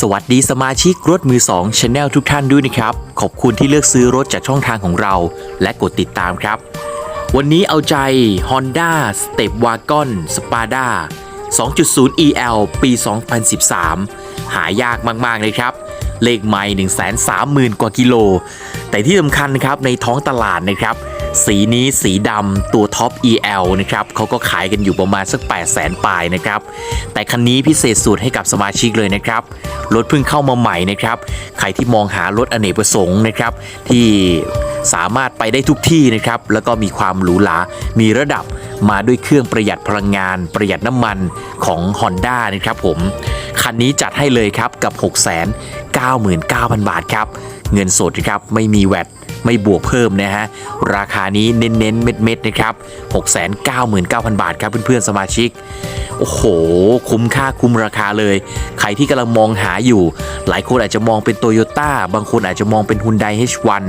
สวัสดีสมาชิกรถมือ2 Channel ทุกท่านด้วยนะครับ ขอบคุณที่เลือกซื้อรถจากช่องทางของเรา และกดติดตามครับ วันนี้เอาใจ Honda Step Wagon Spada 2.0 EL ปี 2013 หายากมาก ๆ เลยครับ เลขไม่130,000 กว่ากิโล แต่ที่สำคัญนะครับในท้องตลาดนะครับ สีนี้สีดำตัวท็อป EL นะครับเขาก็ขายกันอยู่ประมาณสัก 8 0 0 0 0 0ปลายนะครับ แต่คันนี้พิเศษสุดให้กับสมาชิกเลยนะครับ รถเพิ่งเข้ามาใหม่นะครับ ใครที่มองหารถอเนกประสงค์นะครับ ที่สามารถไปได้ทุกที่นะครับ แล้วก็มีความหรูหรา มีระดับมาด้วยเครื่องประหยัดพลังงาน ประหยัดน้ำมันของ Honda นะครับผม คันนี้จัดให้เลยครับกับ 699,000 บาทครับ เงินสดนะครับไม่มีแวต ไม่บวกเพิ่มนะฮะ ราคานี้เน้นๆ เม็ดๆนะครับ 699,000 บาทครับเพื่อนๆ สมาชิก โอ้โห คุ้มค่าคุ้มราคาเลย ใครที่กำลังมองหาอยู่ หลายคนอาจจะมองเป็นโตโยต้าบางคนอาจจะมองเป็น Hyundai H1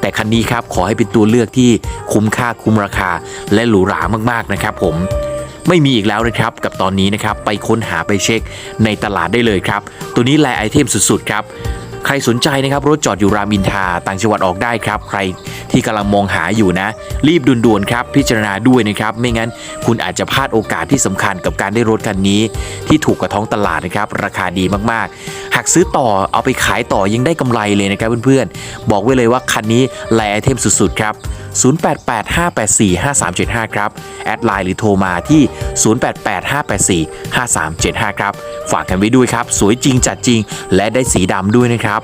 แต่คันนี้ครับ ขอให้เป็นตัวเลือกที่คุ้มค่าคุ้มราคา และหรูหรามากๆนะครับผมไม่มีอีกแล้วนะครับกับตอนนี้นะครับไปค้นหาไปเช็คในตลาดได้เลยครับ ตัวนี้แลไอเทมสุดๆครับ ใครสนใจนะครับรถจอดอยู่รามอินทาต่างจังหวัดออกได้ครับ ใครที่กำลังมองหาอยู่นะ รีบด่วนๆครับ พิจารณาด้วยนะครับ ไม่งั้นคุณอาจจะพลาดโอกาสที่สำคัญกับการได้รถคันนี้ ที่ถูกกว่าท้องตลาดนะครับ ราคาดีมากๆ หากซื้อต่อเอาไปขายต่อยังได้กำไรเลยนะครับเพื่อนๆ บอกไว้เลยว่าคันนี้แลไอเทมสุดๆ ครับ 0885845375 ครับ แอดไลน์หรือโทรมาที่ 0885845375 ครับ ฝากกันไว้ด้วยครับ สวยจริงจัดจริง และได้สีดำด้วยนะครับ